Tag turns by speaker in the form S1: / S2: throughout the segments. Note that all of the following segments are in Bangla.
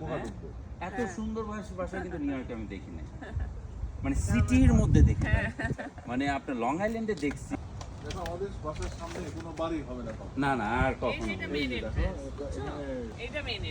S1: হ্যাঁ?
S2: ঢুকবে।
S1: এত সুন্দর বাসা বাসা কিন্তু নিউ ইয়র্কে আমি দেখি না মানে সিটির মধ্যে দেখি। মানে আপনার লং আইল্যান্ডে দেখছি।
S2: না
S1: না না আর কখনো
S3: এটা
S2: এখানে
S3: এটা মেইন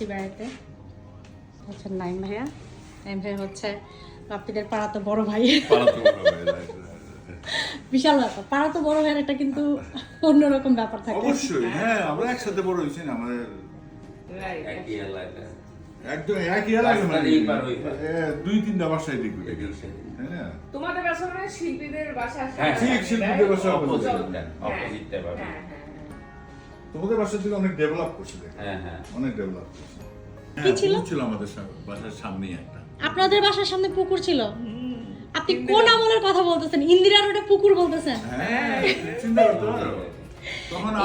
S4: আমরা আসছি বেড়াইতে। হচ্ছে নাইম ভাইয়া। নাইম ভাই হচ্ছে বাপ্পিদের পাড়া তো বড় ভাই বিশাল ব্যাপার। পাড়া তো বড় ভাইয়ের একটা কিন্তু অন্যরকম ব্যাপার থাকে।
S2: অবশ্যই হ্যাঁ আমরা একসাথে বড় হয়েছি না আমাদের
S3: রাইট
S1: একই এলাকা।
S2: একদম একই এলাকা মানে। দুই তিনটা বাসায় দেখবে তাই না?
S3: তোমাদের বাসা মানে শিল্পীদের বাসা
S1: হ্যাঁ,
S2: ঠিক শিল্পীদের বাসা
S1: অপোজিটটা
S3: হ্যাঁ,
S2: তোমাদের বাসার থেকে অনেক ডেভেলপ করছে
S1: হ্যাঁ হ্যাঁ।
S2: অনেক ডেভেলপ করছে।
S4: কি ছিল?
S2: ছিল আমাদের বাসার সামনেই একটা।
S4: আপনাদের বাসার সামনে পুকুর ছিল? আপনি কোন আমলের কথা বলতেছেন? ইন্দিরা রোডে পুকুর বলতেছেন?
S2: হ্যাঁ চিন্তা করতে পারো। আরও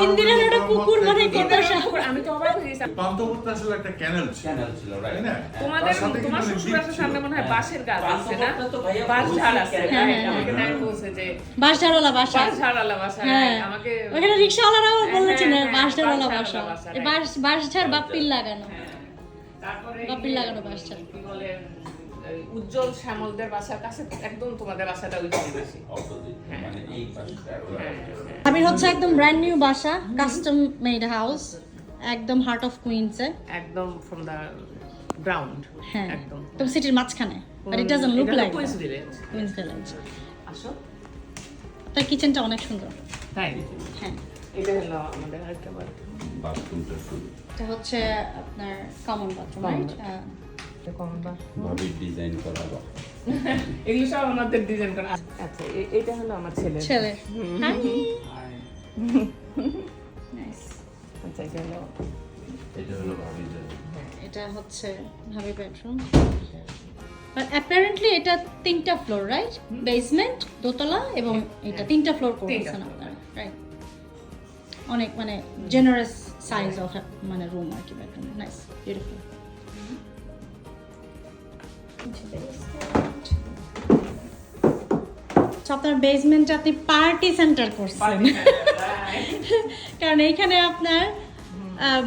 S4: ইন্দিরা
S2: কোনো
S4: পুকুর মানে কত
S2: না।
S3: আমি তো অবাক হয়ে গেছি
S2: পান্তপত্র আসলে একটা ক্যানেল ছিল
S1: চ্যানেল ছিল রাইট
S2: না
S3: তোমাদের তোমার শ্বশুর
S2: দ্বীপ
S3: সামনে মনে হয় বাঁশের গাছ আছে না
S1: পান্তপত্র তো ভাইয়া
S3: বাঁশ
S1: বলছি
S3: ঝাড় আছে
S1: কেন?
S4: হ্যাঁ,
S3: right,
S4: হ্যাঁ,
S3: আমাকে
S2: হ্যাঁ।
S3: বলছে যে
S4: বাস ঝাড়ওয়ালা বাসা
S3: বাঁশ ঝাড়ালা বাসা
S4: হ্যাঁ
S3: আমাকে
S4: ওখানে
S3: হ্যাঁ, হ্যাঁ, বাঁশ ঝাড়ওয়ালা বাসা,
S4: এই
S3: right.
S4: বাস বাস ঝাড় বাপ্পির লাগানো
S3: হ্যাঁ। তারপরে
S4: বাপির লাগানো বাঁশ ঝাড়।
S3: কি বলে এই উজ্জ্বল শ্যামলদের বাসার কাছে একদম তোমাদের বাসাটা ওইখানে বেশি।
S1: Opposite,
S3: হ্যাঁ।
S1: মানে ওই
S3: হ্যাঁ। হ্যাঁ।
S4: ভাবির হচ্ছে একদম ব্র্যান্ড নিউ বাসা কাস্টম মেড হাউস একদম হার্ট অফ কুইন্সে
S3: একদম ফ্রম দ্য গ্রাউন্ড
S4: হ্যাঁ।
S3: একদম।
S4: একদম সিটির মাঝখানে। But it doesn't look like
S3: Queens Village
S4: Queens Village
S3: আসো।
S4: তার কিচেনটা অনেক সুন্দর।
S3: তাই?
S4: হ্যাঁ।
S3: এটা হলো আমাদের আরেকটা বাড়ি
S1: বাথরুমটা শুরু
S4: এটা হচ্ছে আপনার কমন বাথরুম রাইট
S3: কম বা
S1: ভাবি ডিজাইন করা বা
S3: এগুলো সব আমাদের ডিজাইন করা। আচ্ছা এটা হলো আমার ছেলে
S4: ছেলে হাই। নাইস
S3: আচ্ছা এটা হলো
S1: এটা হলো ভাবিদের
S4: এটা হচ্ছে ভাবি বেডরুম বাট অ্যাপারেন্টলি এটা তিনটা ফ্লোর রাইট বেসমেন্ট দোতলা এবং এটা তিনটা ফ্লোর
S3: floor,
S4: আপনারা রাইট অনেক মানে জেনারেস সাইজ অফ মানে রুম আর কি বেডরুম নাইস বিউটিফুল আপনার বেসমেন্টে আপনি পার্টি সেন্টার করছেন। কারণ এইখানে আপনার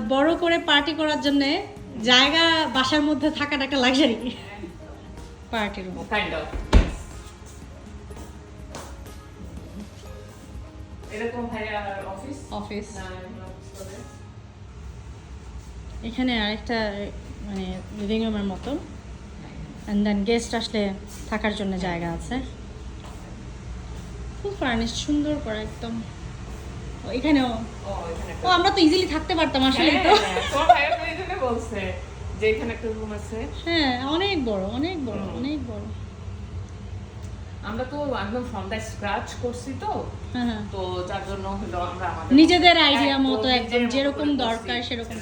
S4: বড় করে পার্টি করার জন্য জায়গা বাসার মধ্যে থাকাটা একটা luxury party room
S3: kind of এরকম ভাইয়া অফিস
S4: এখানে আরেকটা মানে লিভিং রুমের মতো অ্যান্ড দেন গেস্ট আসলে থাকার জন্য জায়গা আছে। খুব ফার্নিশ সুন্দর করে একদম। এখানেও?
S3: ও
S4: আমরা তো ইজিলি থাকতে পারতাম আসলে তো।
S3: তোমার ভাইয়া তো এই জন্য বলছে যে এখানে একটা রুম আছে।
S4: হ্যাঁ অনেক বড় অনেক বড় অনেক বড়।
S3: আমরা তো একদম ফ্রম দ্য স্ক্র্যাচ করছি তো। তো যার জন্য হলো আমরা আমাদের
S4: নিজেদের
S3: একদম
S4: মতো একদম যেরকম দরকার সেরকম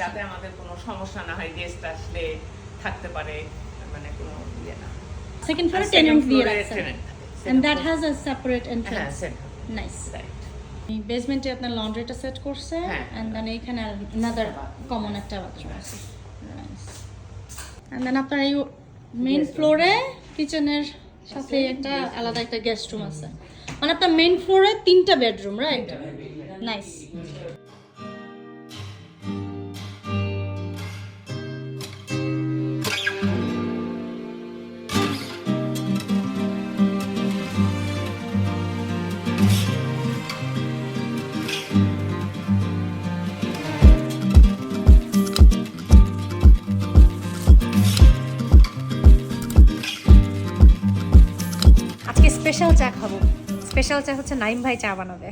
S3: যাতে আমাদের কোনো সমস্যা না হয় গেস্ট আসলে থাকতে পারে। মানে কোনো ইয়ে না।
S4: সেকেন্ড ফ্লোরে
S3: second
S4: টেনেন্ট দিয়ে
S3: floor এ
S4: রাখছেন
S3: tenant থাকে।
S4: And
S3: Second
S4: that
S3: floor-
S4: has a separate
S3: হ্যাঁ
S4: এন্ট্রান্স নাইস
S3: রাইট
S4: বেসমেন্টে আপনার লন্ড্রিটা সেট করছে
S3: হ্যাঁ।
S4: এন্ড দেন এইখানে আনাদার কমন একটা বাথরুম আছে। এন্ড দেন আপনার এই মেইন ফ্লোরে কিচেনের সাথে একটা আলাদা একটা গেস্ট রুম আছে। মানে আপনার মেইন ফ্লোরে তিনটা বেডরুম রাইট নাইস স্পেশাল চা খাব। স্পেশাল চা হচ্ছে নাইম ভাই চা বানাবে।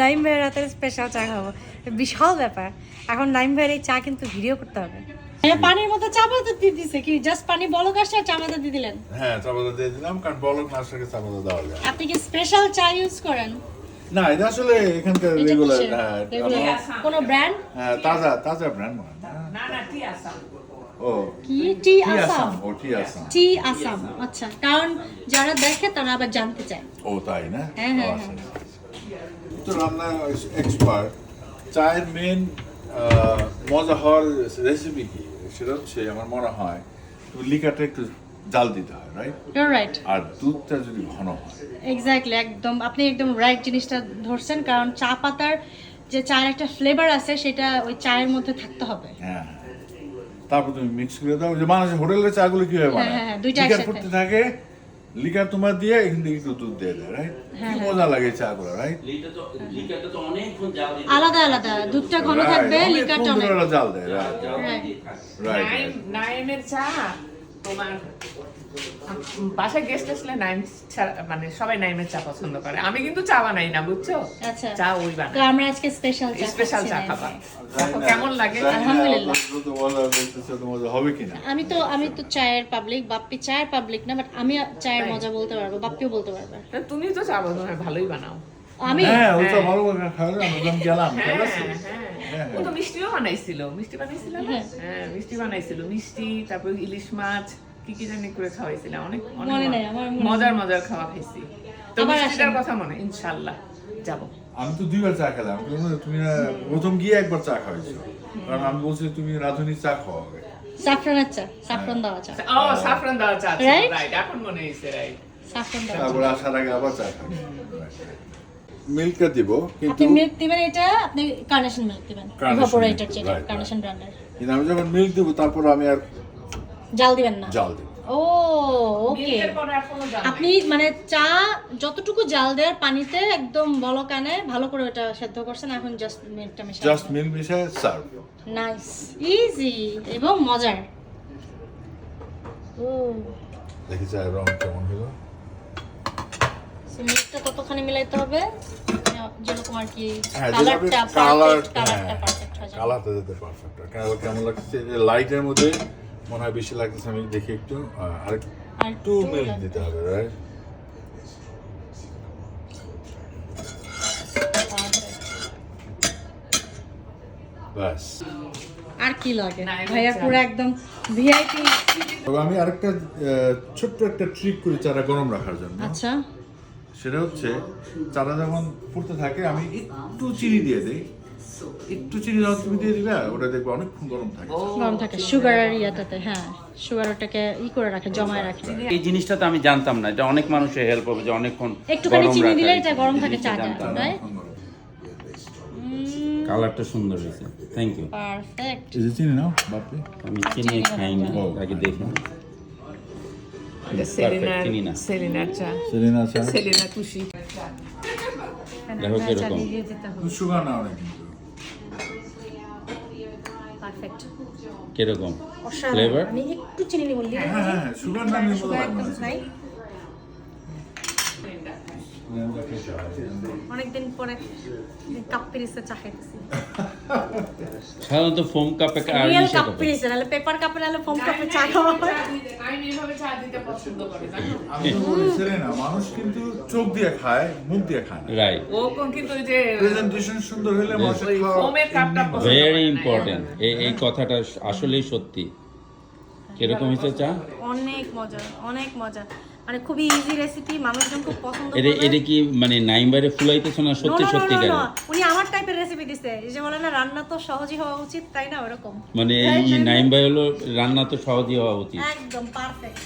S4: নাইম ভাইয়ের হাতের স্পেশাল চা খাব। বিশাল ব্যাপার। এখন নাইম ভাইয়ের এই চা কিন্তু ভিডিও করতে হবে। পানির মধ্যে চা পাতা দিয়ে দিছে। কি জাস্ট পানি বলক আসছে আর চা পাতা দিয়ে দিলেন?
S2: হ্যাঁ চাপাতা দিয়ে দিলাম কারণ বলক না আসলে চাপাতা দেওয়া যায়।
S4: আপনি কি স্পেশাল চা ইউজ করেন?
S2: না এটা আসলে এখানকার রেগুলার? হ্যাঁ
S4: কোনো ব্র্যান্ড
S2: হ্যাঁ তাজা তাজা ব্র্যান্ড মনে হয়। না?
S3: না না টি আসাম
S2: ও
S4: কি? টি আসাম
S2: ও টি আসাম
S4: টি আসাম আচ্ছা কারণ যারা দেখে তারা আবার জানতে চায়।
S2: ও তাই না?
S4: হ্যাঁ, হ্যাঁ,
S2: ও, আচ্ছা। তো রান্না এক্সপার্ট চায়ের মেন মজা হওয়ার রেসিপি কি? সেটা হচ্ছে আমার মনে হয় লিকাটা একটু জাল দিতে হয় রাইট
S4: রাইট
S2: আর দুধটা যদি ঘন হয়।
S4: এক্স্যাক্টলি একদম। আপনি একদম রাইট জিনিসটা ধরছেন কারণ চা পাতার যে চায়ের একটা ফ্লেভার আছে সেটা ওই চায়ের মধ্যে থাকতে হবে।
S2: হ্যাঁ হ্যাঁ। তারপর তুমি মিক্স করে দাও। যে মানে হোটেলের চাগুলো কীভাবে
S4: হয়
S2: বানায়?
S4: হ্যাঁ, হ্যাঁ, দুইটা
S2: লিকার
S4: একসাথে।
S2: করতে থাকে লিকার তোমার দিয়ে এখান থেকে একটু দুধ দিয়ে দেয় রাইট
S4: হ্যাঁ,
S2: কি মজা লাগে চা গুলো রাইট
S1: লিটার তো লিটারটা তো অনেকক্ষণ জাল দিতে
S4: আলাদা আলাদা। দুধটা ঘন থাকবে লিকারটা অনেক।
S2: জাল দেয় রাইট রাইট
S3: নাইমের চা। তোমার বাসায় গেস্ট আসলে নাইম মানে সবাই নাইমের চা পছন্দ করে। আমি কিন্তু চা বানাই না বুঝছ?
S4: আচ্ছা।
S3: চা ওই
S4: তো
S3: বানাই
S4: আমরা আজকে স্পেশাল চা
S3: স্পেশাল চা খাবা কেমন লাগে।
S4: আলহামদুলিল্লাহ।
S2: হবে কিনা?
S4: আমি তো আমি তো চায়ের পাবলিক বাপ্পি চায়ের পাবলিক না বাট আমি চায়ের মজা বলতে পারব বাপ্পিও বলতে পারবে।
S3: তা তুমি তো চা বানাও ভালোই বানাও।
S4: আমি?
S2: হ্যাঁ ওটা ভালো গেলাম
S3: হ্যাঁ
S2: আছে?
S3: হ্যাঁ ও তো মিষ্টিও বানাইছিল। মিষ্টি বানাইছিল
S4: হ্যাঁ।
S3: হ্যাঁ মিষ্টি বানাইছিল। মিষ্টি তারপর ইলিশ মাছ কি কি জানি করে খাওয়াইছিল। অনেক অনেক
S4: নাই, আমার নেই।
S3: মজার মজার খাওয়া খাইছি। তো মিষ্টিটার কথা মনে ইনশাআল্লাহ যাব।
S2: আমি তো দুইবার চা খেলাম তুমি- প্রথম গিয়ে একবার চা খাওয়াইছো। কারণ আমি বলছি তুমি রাধুনি চা খাওয়াবে
S4: সাফরানের চা সাফরান দেওয়া চা।
S3: ও সাফরান দেওয়া চা? রাইট এখন মনে হয়েছে রাইট
S4: সাফরান দেওয়া চা।
S2: তারপরে আসার আগে আবার চা খাবে। মিল্কটা দিব কিন্তু
S4: আপনি মিল্ক দিবেন এটা আপনি কার্নেশন মিল্ক দিবেন
S2: milk,
S4: যেটা কার্নেশন ব্র্যান্ডের
S2: কিন্তু আমি যখন মিল্ক দিব তারপর আমি আর
S4: জাল দিবেন না?
S2: জাল দিব।
S4: ও ওকে
S3: মিল্কের পরে আর কোনো জাল
S4: আপনি মানে চা যতটুকু জাল দেওয়ার পানিতে একদম ভালো বলকানে ভালো করে ওটা সেদ্ধ করছেন এখন জাস্ট মিল্কটা মিশাই
S2: জাস্ট মিল্ক মিশায় সার্ভ
S4: নাইস ইজি এবং মজার। ও।
S2: দেখি চায়ের রং কেমন হলো।
S4: মিল্কটা ততখানি মিলাইতে হবে যেরকম আর কি কালারটা কালারটা পারফেক্ট হয়ে যাবে।
S2: কালারটা যেতে পারফেক্ট কেমন কেমন লাগছে? লাইটের মধ্যে মনে হয় বেশি লাগতেছে আমি দেখি একটু। আর একটু মিল্ক দিতে হবে রাইট ব্যাস।
S4: আর কি লাগে? ভাইয়া পুরো একদম ভিআইপি
S2: আমি আরেকটা ছোট্ট একটা ট্রিক করি চারা গরম রাখার জন্য।
S4: আচ্ছা।
S2: সেটা হচ্ছে চারা যখন ফুটতে থাকে আমি একটু চিনি দিয়ে দিই। একটু চিনি যখন তুমি দিয়ে দিবে ওটা দেখবে অনেকক্ষণ গরম থাকে।
S4: গরম থাকে। সুগার আর ইয়াটাতে হ্যাঁ সুগার ওটাকে ই করে রাখে জমায় রাখে।
S1: এই জিনিসটা তো আমি জানতাম না। এটা অনেক মানুষের হেল্প হবে যে অনেকক্ষণ
S4: একটুখানি চিনি দিলে এটা গরম থাকে চাটা রাইট
S1: কালারটা সুন্দর হয়েছে। থ্যাংক ইউ
S4: পারফেক্ট
S2: এই যে চিনি নাও বাপরে।
S1: আমি চিনি খাই না আগে দেখি। দেখো কীরকম।
S2: সুগার নাও না কিন্তু
S4: পারফেক্ট
S1: কীরকম Flavor?
S4: আমি একটু চিনি নিব
S2: হ্যাঁ হ্যাঁ সুগার না
S4: নাই অনেকদিন পরে কাপ পিরিসে চা খাইতেছি।
S1: সাধারণত ফোম কাপে
S4: রিয়েল কাপ। পিরিসে নাহলে পেপার কাপে নাহলে ফোম কাপে চা খাওয়া হয়।
S3: আমি এভাবে চা দিতে পছন্দ করি
S2: আমি তো বলি মানুষ কিন্তু চোখ দিয়ে খায় মুখ দিয়ে খায় না।
S1: রাইট
S3: ও কোন কিন্তু ওই যে
S2: প্রেজেন্টেশন সুন্দর হলে খাওয়া
S3: ফোমের কাপটা।
S1: ভেরি ইম্পর্টেন্ট এই এই কথাটা আসলেই সত্যি। কীরকম হয়েছে চা?
S4: অনেক মজা অনেক মজা। মানে খুবই ইজি রেসিপি মানুষজন খুব পছন্দ
S1: এটা এটা কি মানে নাইমবারে ফুলাইতেছো না সত্যি সত্যি
S4: কেন? উনি আমার টাইপের রেসিপি দিছে। এই যে বলে না রান্না তো সহজই হওয়া উচিত তাই না? ওরকম।
S1: মানে এই নাইম হলো রান্না তো সহজই হওয়া উচিত।
S4: একদম পারফেক্ট